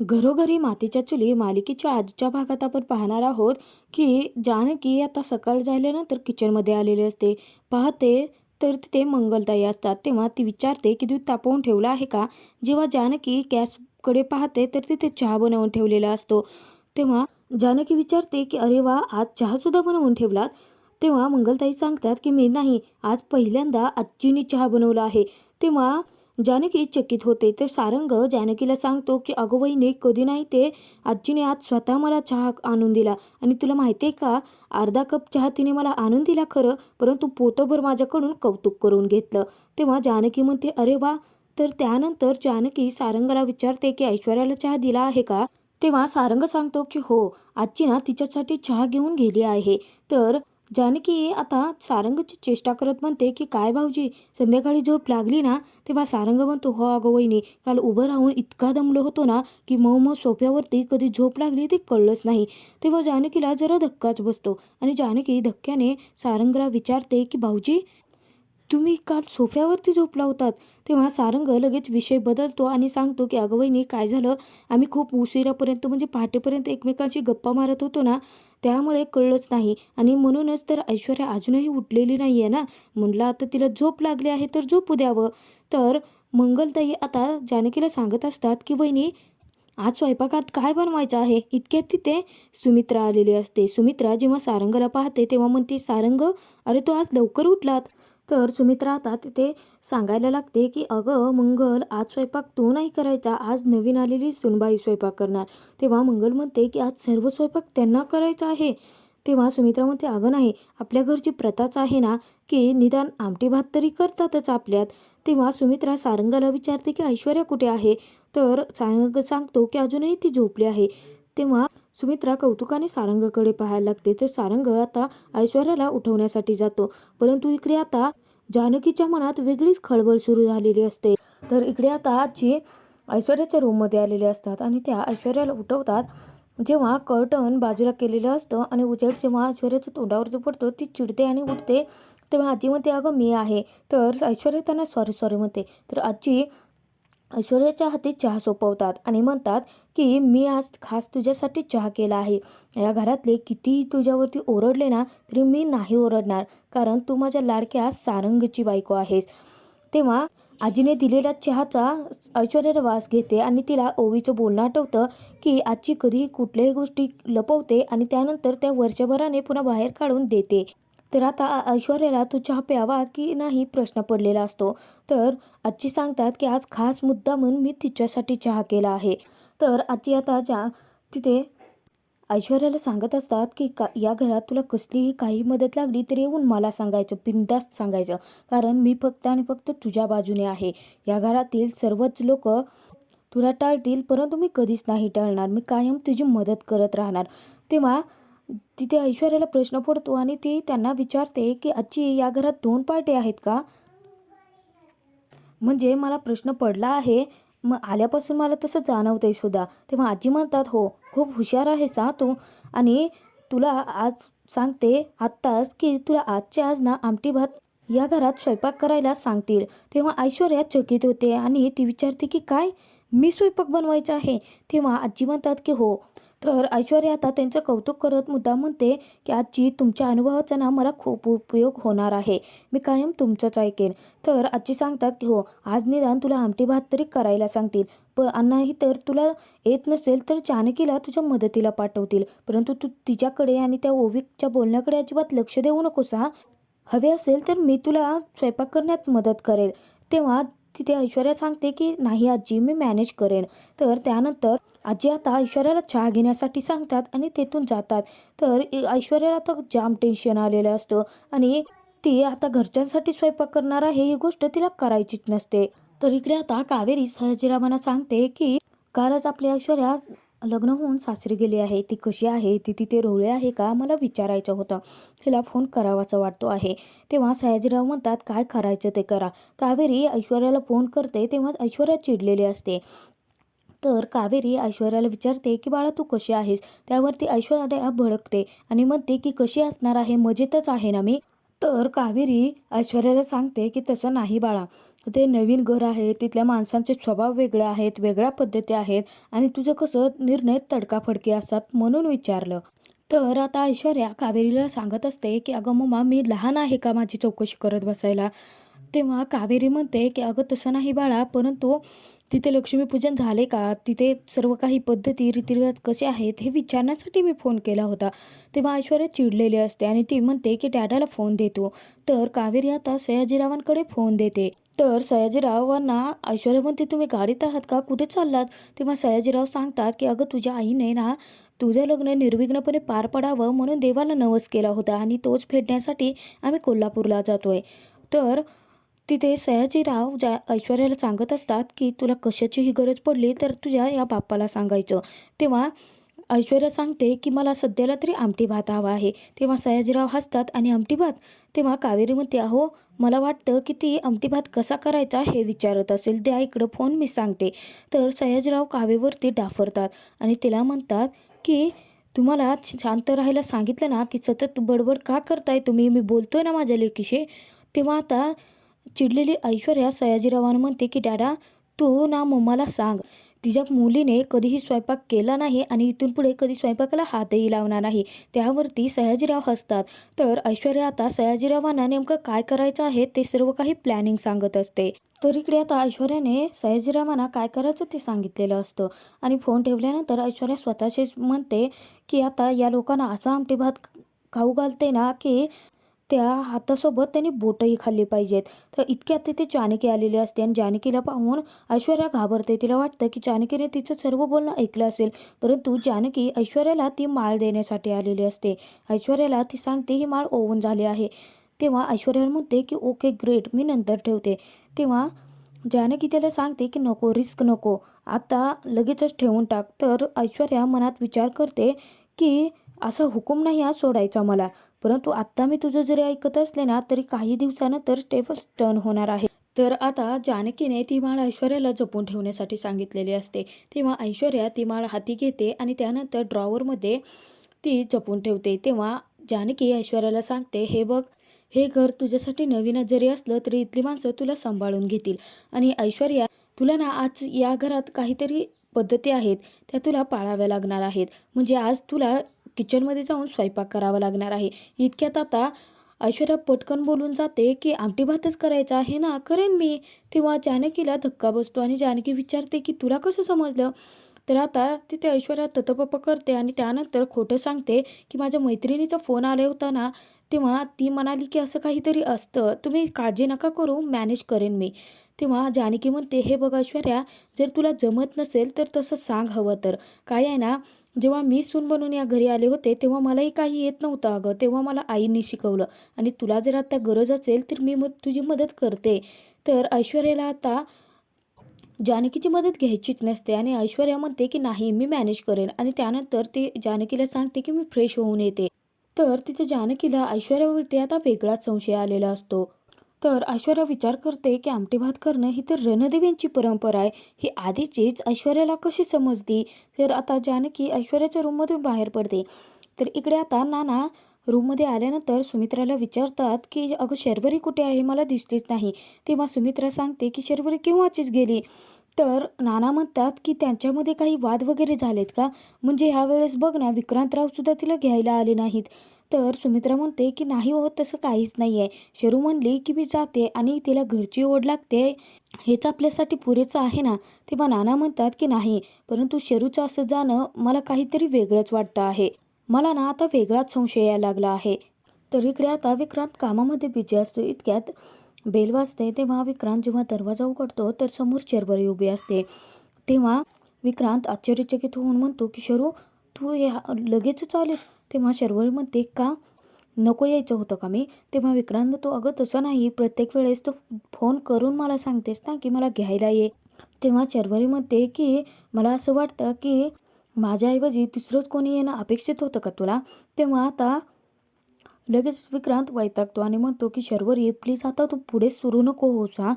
घरोघरी मातीच्या चुली मालिकेच्या आजच्या भागात आपण पाहणार आहोत की जानकी आता सकाळ झाल्यानंतर किचनमध्ये आलेली असते. पाहते तर तिथे मंगलताई असतात. तेव्हा ती विचारते की दूध तापवून ठेवलं आहे का? जेव्हा जानकी गॅसकडे पाहते तर तिथे चहा बनवून ठेवलेला असतो. तेव्हा जानकी विचारते की अरे वा आज चहासुद्धा बनवून ठेवलात? तेव्हा मंगलताई सांगतात की मी नाही आज पहिल्यांदा आजीनी चहा बनवला आहे. तेव्हा जानकी चकित होते. तर सारंग जानकीला सांगतो की अगं वहिनी कधी नाही ते आजीने आज स्वतः मला चहा आणून दिला. आणि तुला माहिती आहे का अर्धा कप चहा तिने मला आणून दिला खरं परंतु पोतभर माझ्याकडून कौतुक करून घेतलं. तेव्हा जानकी म्हणते अरे वा तर त्यानंतर जानकी सारंगाला विचारते की ऐश्वर्याला चहा दिला आहे का? तेव्हा सारंग सांगतो की हो आजी ना तिच्यासाठी चहा घेऊन गेली आहे. तर जानकी आता सारंगची चेष्टा करत म्हणते की काय भाऊजी संध्याकाळी झोप लागली ना तेव्हा सारंग म्हणतो हो अगं वहिनी काल उभं राहून इतका दमलो होतो ना की मऊ मऊ सोफ्यावरती कधी झोप लागली ते कळलंच नाही. तेव्हा जानकीला जरा धक्काच बसतो आणि जानकी धक्क्याने सारंगला विचारते की भाऊजी तुम्ही काल सोफ्यावरती झोपला होतात तेव्हा सारंग लगेच विषय बदलतो आणि सांगतो की अगं वहिनी काय झालं? आम्ही खूप उशिरापर्यंत म्हणजे पहाटेपर्यंत एकमेकांशी गप्पा मारत होतो ना त्यामुळे कळलंच नाही. आणि म्हणूनच तर ऐश्वर्या अजूनही उठलेली नाही आहे ना? म्हणलं आता तिला झोप लागली आहे तर झोपू द्यावं. तर मंगलताई आता जानकीला सांगत असतात की वहिनी आज स्वयंपाकात काय बनवायचं आहे? इतक्यात तिथे सुमित्रा आलेली असते. सुमित्रा जेव्हा सारंगला पाहते तेव्हा म्हणते सारंग अरे तो आज लवकर उठलात. तर सुमित्रा आता तिथे सांगायला लागते की अगं मंगल आज स्वयंपाक तू नाही करायचा. आज नवीन आलेली सुनबाई स्वयंपाक करणार. तेव्हा मंगल म्हणते की आज सर्व स्वयंपाक त्यांना करायचा आहे. तेव्हा सुमित्रा म्हणते अगं नाही. आपल्या घरची प्रथाच आहे ना की निदान आमटी भात तरी करतातच आपल्यात. तेव्हा सुमित्रा सारंगाला विचारते की ऐश्वर्या कुठे आहे? तर सारंग सांगतो की अजूनही ती झोपली आहे. तेव्हा सुमित्रा कौतुकाने सारंगकडे पाहायला लागते. तर सारंग आता ऐश्वर्याला उठवण्यासाठी जातो. परंतु इकडे आता जानकीच्या मनात वेगळीच खळबळ सुरू झालेली असते. तर इकडे आता आजी ऐश्वर्याच्या रूममध्ये आलेले असतात आणि त्या ऐश्वर्याला उठवतात. जेव्हा कर्टन बाजूला केलेलं असतं आणि उजेड जेव्हा ऐश्वर्याच्या तोंडावरती पडतो ती चिडते आणि उठते. तेव्हा आजी म्हणते अगं मी आहे. तर ऐश्वर्या त्यांना सॉरी सॉरी म्हणते. तर आजी ऐश्वर्याच्या हाती चहा सोपवतात आणि म्हणतात की मी आज खास तुझ्यासाठी चहा केला आहे. या घरातले कितीही तुझ्यावरती ओरडले ना तरी मी नाही ओरडणार कारण तू माझ्या लाडक्या सारंगची बायको आहेस. तेव्हा आजीने दिलेला चहाचा ऐश्वर्याला वास घेते आणि तिला ओवीचं बोलणं आठवतं की आजी कधी कुठल्याही गोष्टी लपवते आणि त्यानंतर त्या वर्षभराने पुन्हा बाहेर काढून देते. तर आता ऐश्वर्याला तू चहा प्यावा की नाही प्रश्न पडलेला असतो. तर आजी सांगतात की आज खास मुद्दा म्हणून मी तिच्यासाठी चहा केला आहे. तर आजी आता ज्या तिथे ऐश्वर्याला सांगत असतात की का या घरात तुला कसलीही काही मदत लागली तर येऊन मला सांगायचं बिंदास्त सांगायचं. कारण मी फक्त आणि फक्त तुझ्या बाजूने आहे. या घरातील सर्वच लोक तुला टाळतील परंतु मी कधीच नाही टाळणार. मी कायम तुझी मदत करत राहणार. तेव्हा तिथे ऐश्वर्याला प्रश्न पडतो आणि ती त्यांना विचारते की आजी या घरात दोन पार्टी आहेत का? म्हणजे मला प्रश्न पडला आहे. मग आल्यापासून मला तसं जाणवतंय सुद्धा. तेव्हा आजी म्हणतात हो खूप हुशार आहे सा तू. आणि तुला आज सांगते आत्ताच की तुला आजच्या आज ना आमटी भात या घरात स्वयंपाक करायला सांगतील. तेव्हा ऐश्वर्या चकित होते आणि ती विचारते की काय? मी स्वयंपाक बनवायचा आहे. तेव्हा आजी म्हणतात की हो तर ऐश्वर्या आता त्यांचं कौतुक करत मुद्दा म्हणते की आजी तुमच्या अनुभवाचा ना मला खूप उपयोग होणार आहे. मी कायम तुमचंच ऐकेन. तर आजी सांगतात की हो आज निदान तुला आमटी भात तरी करायला सांगतील. प नाही तर तुला येत नसेल तर जानकीला तुझ्या मदतीला पाठवतील. परंतु तू तिच्याकडे आणि त्या ओविकच्या बोलण्याकडे अजिबात लक्ष देऊ नकोस हवे असेल तर मी तुला स्वयंपाक करण्यात मदत करेल. तेव्हा तिथे ऐश्वर्या सांगते की नाही आजी मी मॅनेज करेन. तर त्यानंतर आजी आता ऐश्वर्याला चहा घेण्यासाठी सांगतात आणि तेथून जातात. तर ऐश्वर्याला तर जाम टेन्शन आलेलं असतं आणि ती आता घरच्यांसाठी स्वयंपाक करणार आहे ही गोष्ट तिला करायचीच नसते. तर इकडे आता कावेरी सयाजीरावांना सांगते की कालच आपली ऐश्वर्या लग्न होऊन सासरी गेली आहे ती कशी आहे ती तिथे रोळे आहे का? मला विचारायचं होतं. तिला फोन करावाचा वाटतो आहे. तेव्हा सयाजीराव म्हणतात काय करायचं ते करा. कावेरी ऐश्वर्याला फोन करते तेव्हा ऐश्वर्या चिडलेली असते. तर कावेरी ऐश्वर्याला विचारते की बाळा तू कशी आहेस? त्यावरती ऐश्वर्या भडकते आणि म्हणते की कशी असणार आहे? मजेतच आहे ना मी? तर कावेरी ऐश्वर्याला सांगते की तसं नाही बाळा. ते नवीन घर आहे तिथल्या माणसांचे स्वभाव वेगळे आहेत वेगळ्या पद्धती आहेत आणि तुझं कसं निर्णय तडकाफडकी असतात म्हणून विचारलं. तर आता ऐश्वर्या कावेरीला सांगत असते की अगं मम्मा मी लहान आहे का माझी चौकशी करत बसायला? तेव्हा कावेरी म्हणते की अगं तसं नाही बाळा परंतु तिथे लक्ष्मीपूजन झाले का? तिथे सर्व काही पद्धती रीतिरिवाज कसे आहेत हे विचारण्यासाठी मी फोन केला होता. तेव्हा ऐश्वर्या चिडलेली असते आणि ती म्हणते की डॅडाला फोन देतो तर कावेरी आता सयाजीरावांकडे फोन देते. तर सयाजीरावांना ऐश्वर्या म्हणते तुम्ही गाडीत आहात का? कुठे चाललात? तेव्हा सयाजीराव सांगतात की अगं तुझ्या आईने ना तुझं लग्न निर्विघ्नपणे पार पडावं म्हणून देवाला नवस केला होता आणि तोच फेडण्यासाठी आम्ही कोल्हापूरला जातोय. तर तिथे सयाजीराव ज्या ऐश्वर्याला सांगत असतात की तुला कशाचीही गरज पडली तर तुझ्या या बाप्पाला सांगायचं. तेव्हा ऐश्वर्या सांगते की मला सध्याला तरी आमटी भात हवा आहे. तेव्हा सयाजीराव हसतात आणि आमटी भात? तेव्हा कावेरी म्हणते अहो मला वाटतं की ती आमटी भात कसा करायचा हे विचारत असेल. द्या इकडं फोन मी सांगते. तर सयाजीराव कावेवरती डाफरतात आणि तिला म्हणतात की तुम्हाला शांत राहायला सांगितलं ना की सतत बडबड का करताय तुम्ही? मी बोलतोय ना माझ्या लेकीशी. तेव्हा आता चिडलेली ऐश्वर्या सयाजीरावांना म्हणते की डॅडा तू ना मम्माला सांग. तिच्या मुलीने कधीही स्वयंपाक केला नाही आणि इथून पुढे कधी स्वयंपाकाला हातही लावणार नाही. त्यावरती सयाजीराव हसतात. तर ऐश्वर्या आता सयाजीरावांना नेमकं काय करायचं आहे ते सर्व काही प्लॅनिंग सांगत असते. तर इकडे आता ऐश्वर्याने सयाजीरावांना काय करायचं ते सांगितलेलं असतं. आणि फोन ठेवल्यानंतर ऐश्वर्या स्वतःशीच म्हणते की आता या लोकांना असा आमटी भात खाऊ घालते ना की त्या हातासोबत त्यांनी बोटही खाल्ली पाहिजेत. तर इतक्यात तिथे जानकी आलेली असते आणि जानकीला पाहून ऐश्वर्या घाबरते. तिला वाटतं की जानकीने तिचं सर्व बोलणं ऐकलं असेल परंतु जानकी ऐश्वर्याला ती माळ देण्यासाठी आलेली असते. ऐश्वर्याला ती सांगते ही माळ ओवून झाली आहे. तेव्हा ऐश्वर्या म्हणते की ओके ग्रेट मी नंतर ठेवते. तेव्हा जानकी त्याला सांगते की नको रिस्क नको. आता लगेचच ठेवून टाक. तर ऐश्वर्या मनात विचार करते की असा हुकूम नाही हा सोडायचा मला. परंतु आत्ता मी तुझं जरी ऐकत असले ना तरी काही दिवसानंतर स्टेबल टर्न होणार आहे. तर आता जानकीने ती माळ ऐश्वर्याला जपून ठेवण्यासाठी सांगितलेली असते. तेव्हा ऐश्वर्या ती माळ हाती घेते आणि त्यानंतर ड्रॉवरमध्ये ती जपून ठेवते. तेव्हा जानकी ऐश्वर्याला सांगते हे बघ हे घर तुझ्यासाठी नवीनच जरी असलं तरी इथली माणसं तुला सांभाळून घेतील. आणि ऐश्वर्या तुला ना आज या घरात काहीतरी पद्धती आहेत त्या तुला पाळाव्या लागणार आहेत. म्हणजे आज तुला किचनमध्ये जाऊन स्वयंपाक करावा लागणार आहे. इतक्यात आता ऐश्वर्या पटकन बोलून जाते की आमटी भातच करायचा आहे ना? करेन मी. तेव्हा जानकीला धक्का बसतो आणि जानकी विचारते की तुला कसं समजलं? तर आता तिथे ऐश्वर्या ततपप करते आणि त्यानंतर खोटं सांगते की माझ्या मैत्रिणीचा फोन आले होता ना तेव्हा ती म्हणाली की असं काहीतरी असतं. तुम्ही काळजी नका करू मॅनेज करेन मी. तेव्हा जानकी म्हणते हे बघ ऐश्वर्या जर तुला जमत नसेल तर तसं सांग हवं तर. काय आहे ना जेव्हा मी सून बनून या घरी आले होते तेव्हा मलाही काही येत नव्हतं अगं. तेव्हा मला आईने शिकवलं. आणि तुला जर आता गरज असेल तर मी मग तुझी मदत करते. तर ऐश्वर्याला आता जानकीची मदत घ्यायचीच नसते आणि ऐश्वर्या म्हणते की नाही मी मॅनेज करेन. आणि त्यानंतर ती जानकीला सांगते की मी फ्रेश होऊन येते. तर तिथे जानकीला ऐश्वर्यावरती आता वेगळाच संशय आलेला असतो. तर ऐश्वर्या विचार करते की आमटी भात करणं ही तर रणदेवींची परंपरा आहे. ही आधीचीच ऐश्वर्याला कशी समजली? तर आता जानकी ऐश्वर्याच्या रूममधून बाहेर पडते. तर इकडे आता नाना रूममध्ये आल्यानंतर सुमित्राला विचारतात की अगं शर्वरी कुठे आहे? मला दिसलीच नाही. तेव्हा सुमित्रा सांगते की शर्वरी केव्हाचीच गेली? तर नाना म्हणतात की त्यांच्यामध्ये काही वाद वगैरे झालेत का? म्हणजे ह्या वेळेस बघ ना विक्रांतराव सुद्धा तिला घ्यायला आले नाहीत. तर सुमित्रा म्हणते की नाही हो तसं काहीच नाही आहे शेरू म्हणली की मी जाते आणि तिला घरची ओढ लागते. हेच आपल्यासाठी पुरेचं आहे ना? तेव्हा नाना म्हणतात की नाही परंतु शेरूचं असं जाणं मला काहीतरी वेगळंच वाटतं आहे. मला ना आता वेगळाच संशय यायला लागला आहे. तर इकडे आता विक्रांत कामामध्ये बिझी असतो. इतक्यात बेल वाजते तेव्हा विक्रांत जेव्हा दरवाजा उघडतो तर समोर चेरबरी उभी असते. तेव्हा विक्रांत आश्चर्यचकित होऊन म्हणतो की शरू तू या लगेचच आलीस तेव्हा शर्वरी म्हणते का? नको यायचं होतं का मी? तेव्हा विक्रांत तो अगं तसं नाही. प्रत्येक वेळेस तो फोन करून मला सांगतेस ना की मला घ्यायला ये. तेव्हा शर्वरी म्हणते की मला असं वाटतं की माझ्याऐवजी दुसरंच कोणी येणं अपेक्षित होतं का तुला? तेव्हा आता लगेच विक्रांत वैतागतो आणि म्हणतो की शर्वरी प्लीज आता तू पुढे सुरू नको होस हा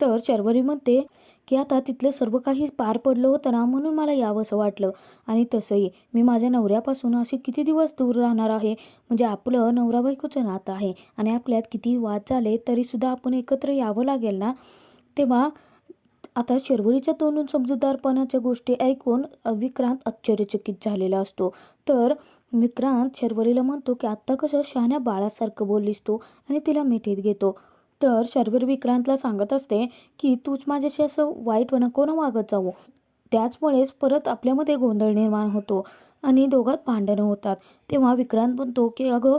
तर शर्वरी म्हणते की आता तिथलं सर्व काही पार पडलं होतं ना म्हणून मला यावंसं वाटलं. आणि तसंही मी माझ्या नवऱ्यापासून असे किती दिवस दूर राहणार आहे? म्हणजे आपलं नवरा बायकोचं नातं आहे आणि आपल्यात किती वाद झाले तरीसुद्धा आपण एकत्र यावं लागेल ना? तेव्हा आता शर्वरीच्या तोंडून समजूतदारपणाच्या गोष्टी ऐकून विक्रांत आश्चर्यचकित झालेला असतो. तर विक्रांत शर्वरीला म्हणतो की आत्ता कसं शहाण्या बाळासारखं बोललीस तू आणि तिला मिठीत घेतो. तर शर्वरी विक्रांतला सांगत असते की तूच माझ्याशी असं वाईट नको ना वागत जाऊ त्याचमुळेच परत आपल्यामध्ये गोंधळ निर्माण होतो आणि दोघात भांडणं होतात. तेव्हा विक्रांत म्हणतो की अगं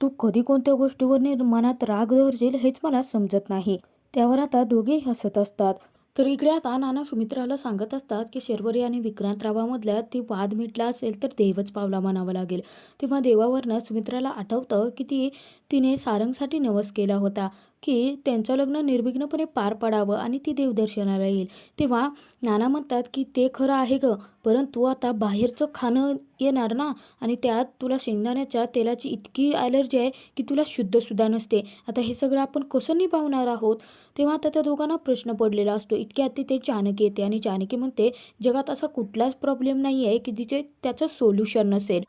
तू कधी कोणत्या गोष्टीवर निर्माणात राग धरशील हेच मला समजत नाही. त्यावर आता दोघेही हसत असतात. तर इकडे आता नाना सुमित्राला सांगत असतात की शर्वरी आणि विक्रांतरावामधल्या ती वाद मिटला असेल तर देवच पावला म्हणावं लागेल. तेव्हा देवावरनं सुमित्राला आठवतं की ती तिने सारंगसाठी नवस केला होता की त्यांचं लग्न निर्विघ्नपणे पार पडावं आणि ती देवदर्शनाला येईल. तेव्हा नाना म्हणतात की ते खरं आहे गं परंतु आता बाहेरचं खाणं येणार ना आणि त्यात तुला शेंगदाण्याच्या तेलाची इतकी ॲलर्जी आहे की तुला शुद्धसुद्धा नसते. आता हे सगळं आपण कसं निभावणार आहोत? तेव्हा आता त्या दोघांना प्रश्न पडलेला असतो. इतक्यात तिथे जानकी येते आणि जानकी म्हणते जगात असा कुठलाच प्रॉब्लेम नाही आहे की तिचे त्याचं सोल्युशन नसेल.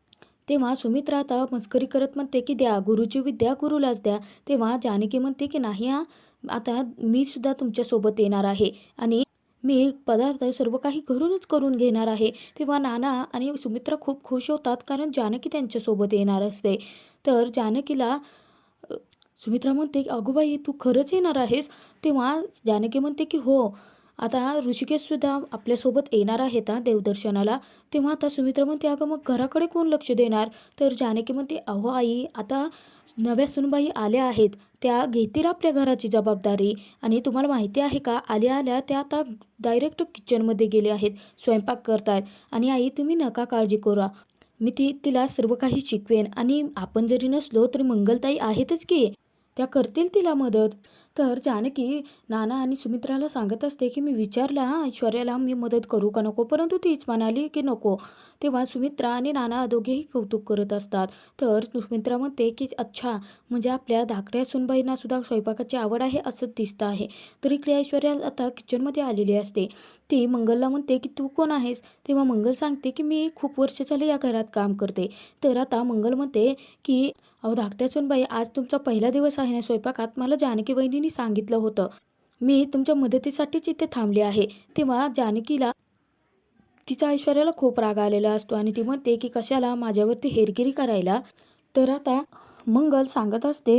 तेव्हा सुमित्रा आता मस्करी करत म्हणते की द्या गुरुची विद्या गुरुलाच द्या. तेव्हा जानकी म्हणते की नाही हा आता मी सुद्धा तुमच्यासोबत येणार आहे आणि मी पदार्थ सर्व काही घरूनच करून घेणार आहे. तेव्हा नाना आणि सुमित्रा खूप खुश होतात कारण जानकी त्यांच्यासोबत येणार असते. तर जानकीला सुमित्रा म्हणते की अगो बाई तू खरंच येणार आहेस? तेव्हा जानकी म्हणते की हो. आता ऋषिकेशसुद्धा आपल्यासोबत येणार आहेत देवदर्शनाला. तेव्हा आता सुमित्रा म्हणते अगं मग घराकडे कोण लक्ष देणार? तर जानकी म्हणते अहो आई आता नव्या सुनबाई आल्या आहेत. त्या घेतील आपल्या घराची जबाबदारी. आणि तुम्हाला माहिती आहे का आल्या आल्या त्या आता डायरेक्ट किचनमध्ये गेले आहेत. स्वयंपाक करतायत. आणि आई तुम्ही नका काळजी करा. मी ती तिला सर्व काही शिकवेन. आणि आपण जरी नसलो तरी मंगलताई आहेतच की. त्या करतील तिला मदत. तर जानकी नाना आणि सुमित्राला सांगत असते की मी विचारला ऐश्वर्याला मी मदत करू का नको? परंतु तीच म्हणाली की नको. तेव्हा सुमित्रा आणि नाना दोघेही कौतुक करत असतात. तर सुमित्रा म्हणते की अच्छा म्हणजे आपल्या धाकट्या सुनबाईंना सुद्धा स्वयंपाकाची आवड आहे असं दिसतं आहे. तर इकडे ऐश्वर्या आता किचनमध्ये आलेली असते. ती मंगलला म्हणते की तू कोण आहेस? तेव्हा मंगल सांगते की मी खूप वर्ष झाले या घरात काम करते. तर आता मंगल म्हणते की अहो धाकट्या सुनबाई आज तुमचा पहिला दिवस आहे ना स्वयंपाकात? मला जानकी वहिनींनी सांगितलं होतं. मी तुमच्या मदतीसाठीच इथे थांबले आहे. तेव्हा जानकीला तिचा ऐश्वर्याला खूप राग आलेला असतो आणि ती म्हणते की कशाला माझ्यावरती हेरगिरी करायला? तर आता मंगल सांगत असते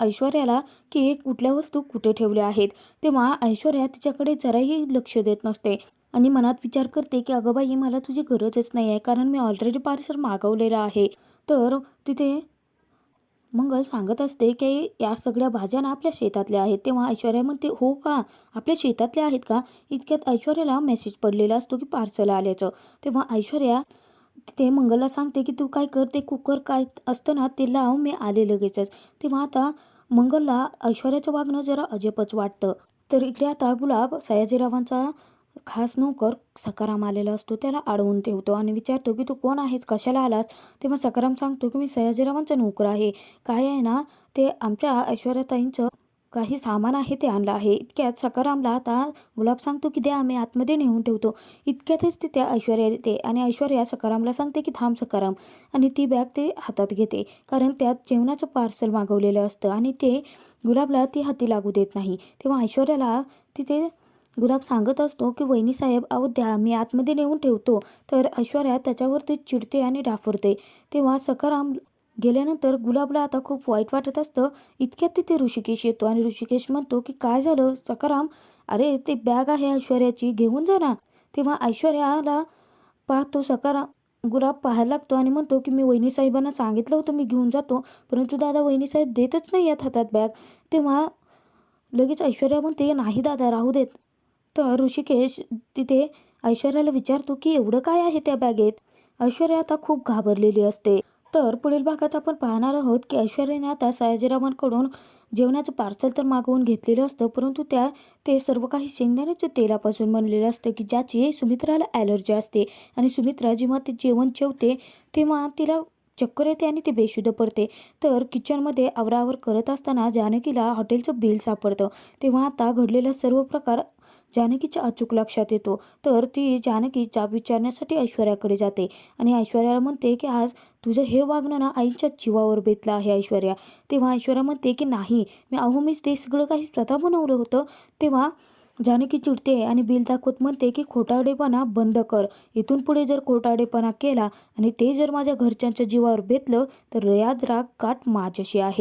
ऐश्वर्याला की कुठल्या वस्तू कुठे ठेवल्या आहेत? तेव्हा ऐश्वर्या तिच्याकडे जराही लक्ष देत नसते आणि मनात विचार करते की अगं बाई मला तुझी गरजच नाही आहे कारण मी ऑलरेडी पार्सल मागवलेलं आहे. तर तिथे मंगल सांगत असते की या सगळ्या भाज्या ना आपल्या शेतातल्या आहेत. तेव्हा ऐश्वर्या म्हणते हो का? आपल्या शेतातल्या आहेत का? इतक्यात ऐश्वर्याला मेसेज पडलेला असतो की पार्सल आल्याचं. तेव्हा ऐश्वर्या ते मंगलला सांगते की तू काय कर? ते कुकर काय असतं ना ते लाव मी आले लगेचच. तेव्हा आता मंगलला ऐश्वर्याचं वागणं जरा अजबच वाटतं. तर इकडे आता गुलाब सयाजीरावांचा खास नोकर सकाराम आलेला असतो. त्याला अडवून ठेवतो आणि विचारतो की तू कोण आहेस? कशाला आलास? तेव्हा सकाराम सांगतो की मी सयाजीरावांचा नोकर आहे. काय आहे ना ते आमच्या ऐश्वर्याताईंचं काही सामान आहे ते आणलं आहे. इतक्यात सकारामला आता गुलाब सांगतो की द्या आम्ही आतमध्ये नेऊन ठेवतो. इतक्यातच ते त्या ऐश्वर्या येते आणि ऐश्वर्या सकारामला सांगते की थांब सकाराम. आणि ती बॅग ते हातात घेते. कारण त्यात जेवणाचं पार्सल मागवलेलं असतं आणि ते गुलाबला ती हाती लागू देत नाही. तेव्हा ऐश्वर्याला तिथे गुलाब सांगत असतो की वहिनी साहेब अहो द्या मी आतमध्ये नेऊन ठेवतो. तर ऐश्वर्या त्याच्यावरती चिडते आणि डाफरते. तेव्हा सकाराम गेल्यानंतर गुलाबला आता खूप वाईट वाटत असतं. इतक्यात तिथे ऋषिकेश येतो आणि ऋषिकेश म्हणतो की काय झालं? सकाराम अरे ते बॅग आहे ऐश्वर्याची घेऊन जा ना. तेव्हा ऐश्वर्याला पाहतो सकाराम गुलाब पाहायला लागतो आणि म्हणतो की मी वहिनी साहेबांना सांगितलं होतं मी घेऊन जातो परंतु दादा वहिनी साहेब देतच नाही आहेत हातात बॅग. तेव्हा लगेच ऐश्वर्या म्हणते नाही दादा राहू देत. तर ऋषिकेश तिथे ऐश्वर्याला विचारतो की एवढं काय आहे त्या बॅगेत? ऐश्वर्या आता खूप घाबरलेली असते. तर पुढील भागात आपण पाहणार आहोत की ऐश्वर्याने आता सयाजीरावांकडून जेवणाचं पार्सल तर मागवून घेतलेलं असतं परंतु त्या ते सर्व काही शेंगदाण्याच्या तेलापासून बनलेलं असतं की ज्याची सुमित्राला ॲलर्जी असते. आणि सुमित्रा जेव्हा ते जेवण जेवते तेव्हा तिला चक्कर येते आणि ती बेशुद्ध पडते. तर किचनमध्ये आवरावर करत असताना जानकीला हॉटेलचं बिल सापडतं. तेव्हा आता घडलेला सर्व प्रकार जानकीच्या अचूक लक्षात येतो. तर ती जानकी जाब विचारण्यासाठी ऐश्वर्याकडे जाते आणि ऐश्वर्याला म्हणते की आज तुझं हे वागणं ना आईच्या जीवावर बेतलं आहे ऐश्वर्या. तेव्हा ऐश्वर्या म्हणते की नाही मी अहो मीच ते सगळं काही स्वतः बनवलं होतं. तेव्हा जानकी चिडते आणि बिल दाखवत म्हणते की खोटाडेपणा बंद कर. इथून पुढे जर खोटाडेपणा केला आणि ते जर माझ्या घरच्यांच्या जीवावर बेतलं तर याद राग काट माझ्याशी आहे.